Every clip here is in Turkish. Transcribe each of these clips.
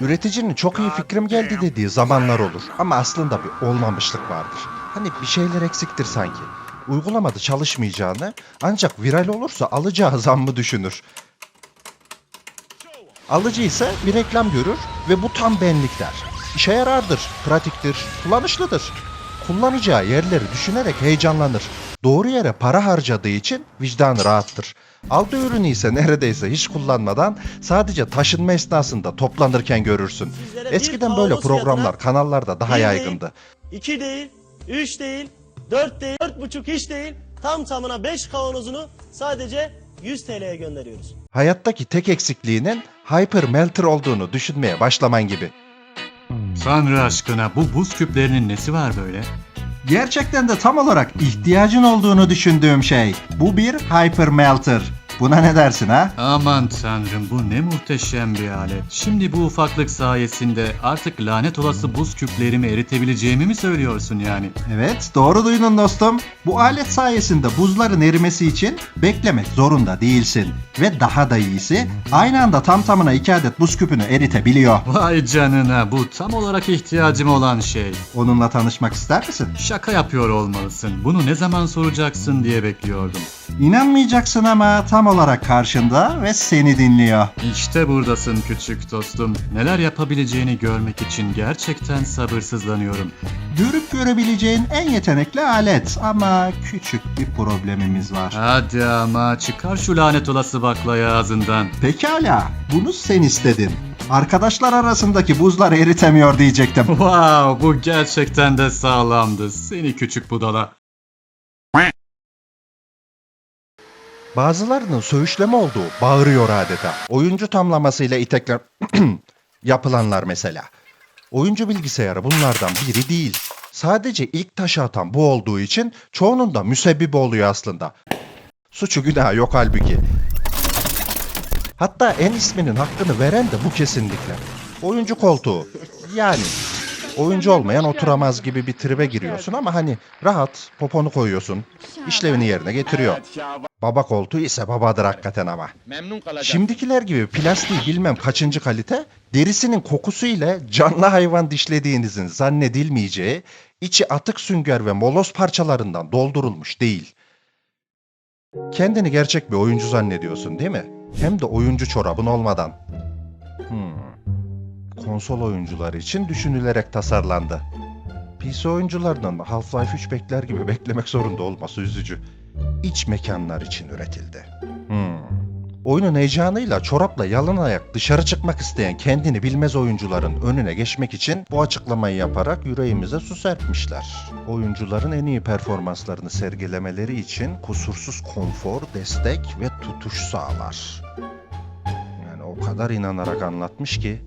Üreticinin çok iyi fikrim geldi dediği zamanlar olur ama aslında bir olmamışlık vardır. Hani bir şeyler eksiktir sanki. Uygulamada çalışmayacağını ancak viral olursa alacağı zammı düşünür. Alıcı ise bir reklam görür ve bu tam benlik der. İşe yarardır, pratiktir, kullanışlıdır. Kullanacağı yerleri düşünerek heyecanlanır. Doğru yere para harcadığı için vicdanı rahattır. Aldığı ürünü ise neredeyse hiç kullanmadan sadece taşınma esnasında toplanırken görürsün. Eskiden böyle programlar kanallarda daha yaygındı. 2 değil, 3 değil, 4 değil, 4,5 hiç değil. Tam tamına 5 kavanozunu sadece 100 TL'ye gönderiyoruz. Hayattaki tek eksikliğinin Hyper Melter olduğunu düşünmeye başlaman gibi. Tanrı aşkına bu buz küplerinin nesi var böyle? Gerçekten de tam olarak ihtiyacın olduğunu düşündüğüm şey. Bu bir Hyper Melter. Buna ne dersin ha? Aman tanrım bu ne muhteşem bir alet. Şimdi bu ufaklık sayesinde artık lanet olası buz küplerimi eritebileceğimi mi söylüyorsun yani? Evet, doğru duydun dostum. Bu alet sayesinde buzların erimesi için beklemek zorunda değilsin. Ve daha da iyisi, aynı anda tam tamına iki adet buz küpünü eritebiliyor. Vay canına bu tam olarak ihtiyacım olan şey. Onunla tanışmak ister misin? Şaka yapıyor olmalısın. Bunu ne zaman soracaksın diye bekliyordum. İnanmayacaksın ama tam olarak karşında ve seni dinliyor. İşte buradasın küçük dostum. Neler yapabileceğini görmek için gerçekten sabırsızlanıyorum. Görüp görebileceğin en yetenekli alet ama küçük bir problemimiz var. Hadi ama çıkar şu lanet olası baklayı ağzından. Pekala, bunu sen istedin. Arkadaşlar arasındaki buzlar eritemiyor diyecektim. Wow bu gerçekten de sağlamdı. Seni küçük budala. Bazılarının söğüşleme olduğu bağırıyor adeta. Oyuncu tamlamasıyla itekler yapılanlar mesela. Oyuncu bilgisayarı bunlardan biri değil. Sadece ilk taşı atan bu olduğu için çoğunun da müsebbibi oluyor aslında. Suçu günahı yok halbuki. Hatta en isminin hakkını veren de bu kesinlikle. Oyuncu koltuğu. Yani oyuncu olmayan oturamaz gibi bir tribe giriyorsun ama hani rahat poponu koyuyorsun. işlevini yerine getiriyor. Baba koltuğu ise babadır hakikaten ama. Memnun kalacağım. Şimdikiler gibi plastiği bilmem kaçıncı kalite, derisinin kokusu ile canlı hayvan dişlediğinizin zannedilmeyeceği, içi atık sünger ve moloz parçalarından doldurulmuş değil. Kendini gerçek bir oyuncu zannediyorsun değil mi? Hem de oyuncu çorabın olmadan. Hmm. Konsol oyuncuları için düşünülerek tasarlandı. PC oyuncularının Half-Life 3 bekler gibi beklemek zorunda olması üzücü. İç mekanlar için üretildi. Hmm. Oyunun heyecanıyla çorapla yalın ayak dışarı çıkmak isteyen kendini bilmez oyuncuların önüne geçmek için bu açıklamayı yaparak yüreğimize su serpmişler. Oyuncuların en iyi performanslarını sergilemeleri için kusursuz konfor, destek ve tutuş sağlar. Yani o kadar inanarak anlatmış ki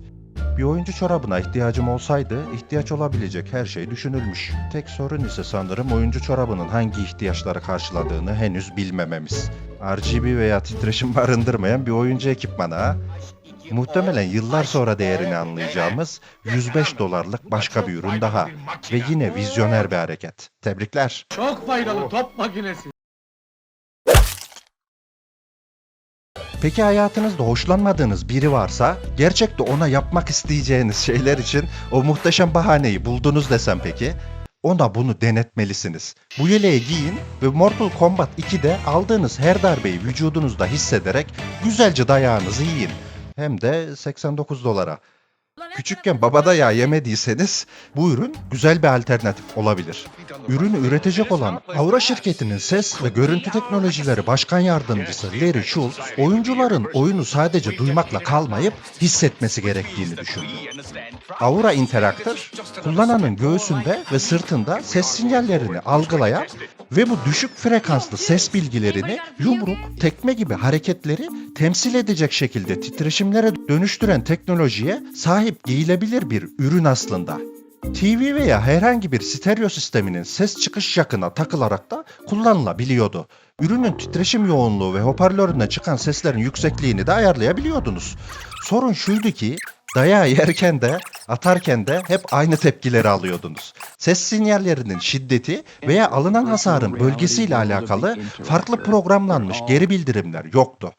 bir oyuncu çorabına ihtiyacım olsaydı ihtiyaç olabilecek her şey düşünülmüş. Tek sorun ise sanırım oyuncu çorabının hangi ihtiyaçları karşıladığını henüz bilmememiz. RGB veya titreşim barındırmayan bir oyuncu ekipmanı ha. Muhtemelen yıllar sonra değerini anlayacağımız 105 dolarlık başka bir ürün daha. Ve yine vizyoner bir hareket. Tebrikler. Çok faydalı top makinesi. Peki hayatınızda hoşlanmadığınız biri varsa, gerçekte ona yapmak isteyeceğiniz şeyler için o muhteşem bahaneyi buldunuz desem peki? Ona bunu denetmelisiniz. Bu yeleği giyin ve Mortal Kombat 2'de aldığınız her darbeyi vücudunuzda hissederek güzelce dayağınızı yiyin. Hem de 89 dolara. Küçükken baba dayağı yemediyseniz bu ürün güzel bir alternatif olabilir. Ürünü üretecek olan Aura şirketinin ses ve görüntü teknolojileri başkan yardımcısı Larry Schultz, oyuncuların oyunu sadece duymakla kalmayıp hissetmesi gerektiğini düşündü. Aura Interactor, kullananın göğsünde ve sırtında ses sinyallerini algılayan ve bu düşük frekanslı ses bilgilerini yumruk, tekme gibi hareketleri temsil edecek şekilde titreşimlere dönüştüren teknolojiye sahip giyilebilir bir ürün aslında. TV veya herhangi bir stereo sisteminin ses çıkış yakına takılarak da kullanılabiliyordu. Ürünün titreşim yoğunluğu ve hoparlörüne çıkan seslerin yüksekliğini de ayarlayabiliyordunuz. Sorun şuydu ki dayağı yerken de atarken de hep aynı tepkileri alıyordunuz. Ses sinyallerinin şiddeti veya alınan hasarın bölgesiyle alakalı farklı programlanmış geri bildirimler yoktu.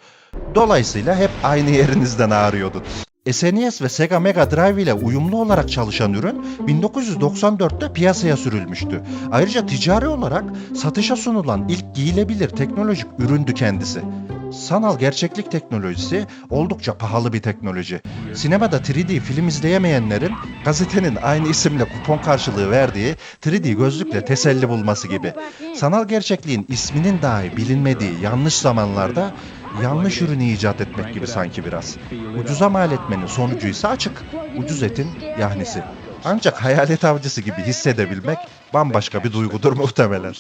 Dolayısıyla hep aynı yerinizden ağrıyordunuz. SNES ve Sega Mega Drive ile uyumlu olarak çalışan ürün 1994'te piyasaya sürülmüştü. Ayrıca ticari olarak satışa sunulan ilk giyilebilir teknolojik üründü kendisi. Sanal gerçeklik teknolojisi oldukça pahalı bir teknoloji. Sinemada 3D film izleyemeyenlerin gazetenin aynı isimle kupon karşılığı verdiği 3D gözlükle teselli bulması gibi. Sanal gerçekliğin isminin dahi bilinmediği yanlış zamanlarda yanlış ürünü icat etmek gibi sanki biraz. Ucuza mal etmenin sonucu ise açık. Ucuz etin yahnisi. Ancak hayalet avcısı gibi hissedebilmek bambaşka bir duygudur muhtemelen.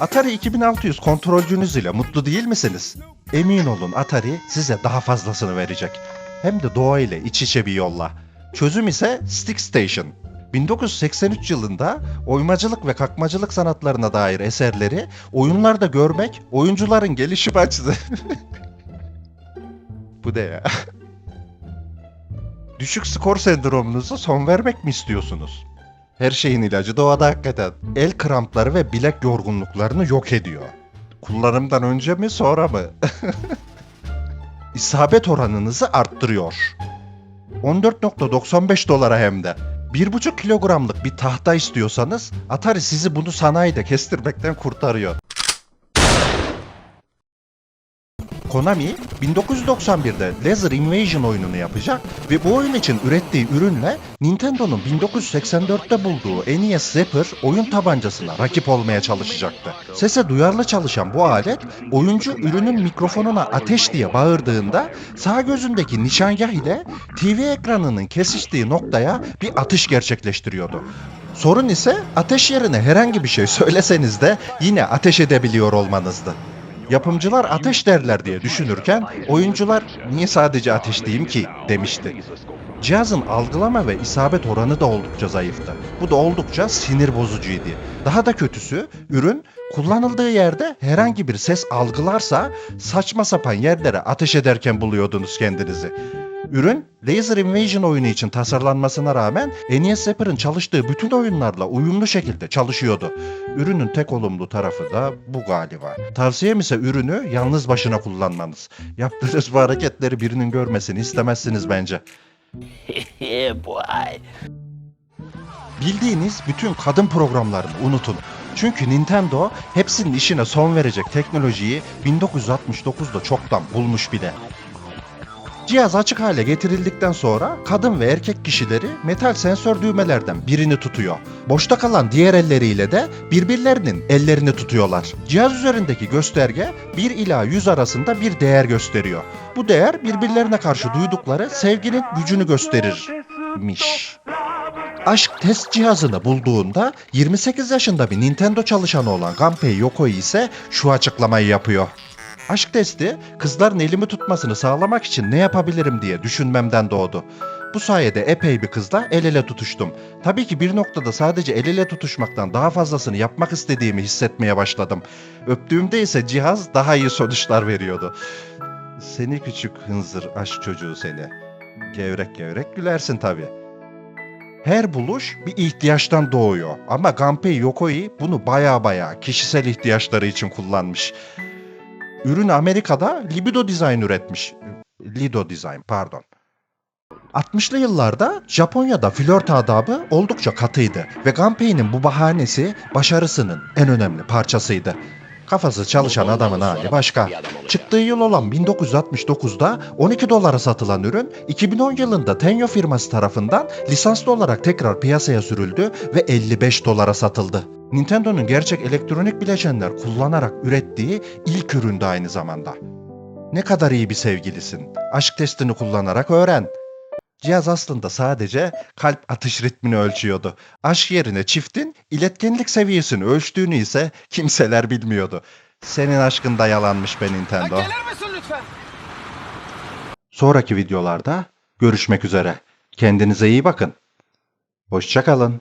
Atari 2600 kontrolcünüz ile mutlu değil misiniz? Emin olun Atari size daha fazlasını verecek. Hem de doğa ile iç içe bir yolla. Çözüm ise Stick Station. 1983 yılında oymacılık ve kakmacılık sanatlarına dair eserleri oyunlarda görmek oyuncuların gelişim açtı. Bu ne ya? Düşük skor sendromunuza son vermek mi istiyorsunuz? Her şeyin ilacı doğada hakikaten. El krampları ve bilek yorgunluklarını yok ediyor. Kullanımdan önce mi sonra mı? İsabet oranınızı arttırıyor. 14.95 dolara hem de. 1,5 kilogramlık bir tahta istiyorsanız Atari sizi bunu sanayide kestirmekten kurtarıyor. Konami 1991'de Laser Invasion oyununu yapacak ve bu oyun için ürettiği ürünle Nintendo'nun 1984'te bulduğu NES Zapper oyun tabancasına rakip olmaya çalışacaktı. Sese duyarlı çalışan bu alet oyuncu ürünün mikrofonuna ateş diye bağırdığında sağ gözündeki nişangah ile TV ekranının kesiştiği noktaya bir atış gerçekleştiriyordu. Sorun ise ateş yerine herhangi bir şey söyleseniz de yine ateş edebiliyor olmanızdı. Yapımcılar ateş derler diye düşünürken oyuncular niye sadece ateş diyeyim ki demişti. Cihazın algılama ve isabet oranı da oldukça zayıftı. Bu da oldukça sinir bozucuydu. Daha da kötüsü ürün kullanıldığı yerde herhangi bir ses algılarsa saçma sapan yerlere ateş ederken buluyordunuz kendinizi. Ürün Laser Invasion oyunu için tasarlanmasına rağmen NES Zapper'ın çalıştığı bütün oyunlarla uyumlu şekilde çalışıyordu. Ürünün tek olumlu tarafı da bu galiba. Tavsiyem ise ürünü yalnız başına kullanmanız. Yaptığınız bu hareketleri birinin görmesini istemezsiniz bence. Bildiğiniz bütün kadın programlarını unutun. Çünkü Nintendo hepsinin işine son verecek teknolojiyi 1969'da çoktan bulmuş bile. Cihaz açık hale getirildikten sonra kadın ve erkek kişileri metal sensör düğmelerden birini tutuyor. Boşta kalan diğer elleriyle de birbirlerinin ellerini tutuyorlar. Cihaz üzerindeki gösterge 1 ila 100 arasında bir değer gösteriyor. Bu değer birbirlerine karşı duydukları sevginin gücünü gösterirmiş. Aşk test cihazını bulduğunda 28 yaşında bir Nintendo çalışanı olan Gunpei Yokoi ise şu açıklamayı yapıyor. Aşk testi kızların elimi tutmasını sağlamak için ne yapabilirim diye düşünmemden doğdu. Bu sayede epey bir kızla el ele tutuştum. Tabii ki bir noktada sadece el ele tutuşmaktan daha fazlasını yapmak istediğimi hissetmeye başladım. Öptüğümde ise cihaz daha iyi sonuçlar veriyordu. Seni küçük hınzır aşk çocuğu seni. Gevrek gevrek gülersin tabii. Her buluş bir ihtiyaçtan doğuyor ama Gunpei Yokoi bunu baya baya kişisel ihtiyaçları için kullanmış. Ürün Amerika'da Libido Design üretmiş. Lido Design pardon. 60'lı yıllarda Japonya'da flört adabı oldukça katıydı ve Gunpei'nin bu bahanesi başarısının en önemli parçasıydı. Kafası çalışan adamın hali başka. Çıktığı yıl olan 1969'da 12 dolara satılan ürün 2010 yılında Tenyo firması tarafından lisanslı olarak tekrar piyasaya sürüldü ve 55 dolara satıldı. Nintendo'nun gerçek elektronik bileşenler kullanarak ürettiği ilk üründü aynı zamanda. Ne kadar iyi bir sevgilisin. Aşk testini kullanarak öğren. Cihaz aslında sadece kalp atış ritmini ölçüyordu. Aşk yerine çiftin iletkenlik seviyesini ölçtüğünü ise kimseler bilmiyordu. Senin aşkın da yalanmış be Nintendo. Gelir misin lütfen? Sonraki videolarda görüşmek üzere. Kendinize iyi bakın. Hoşçakalın.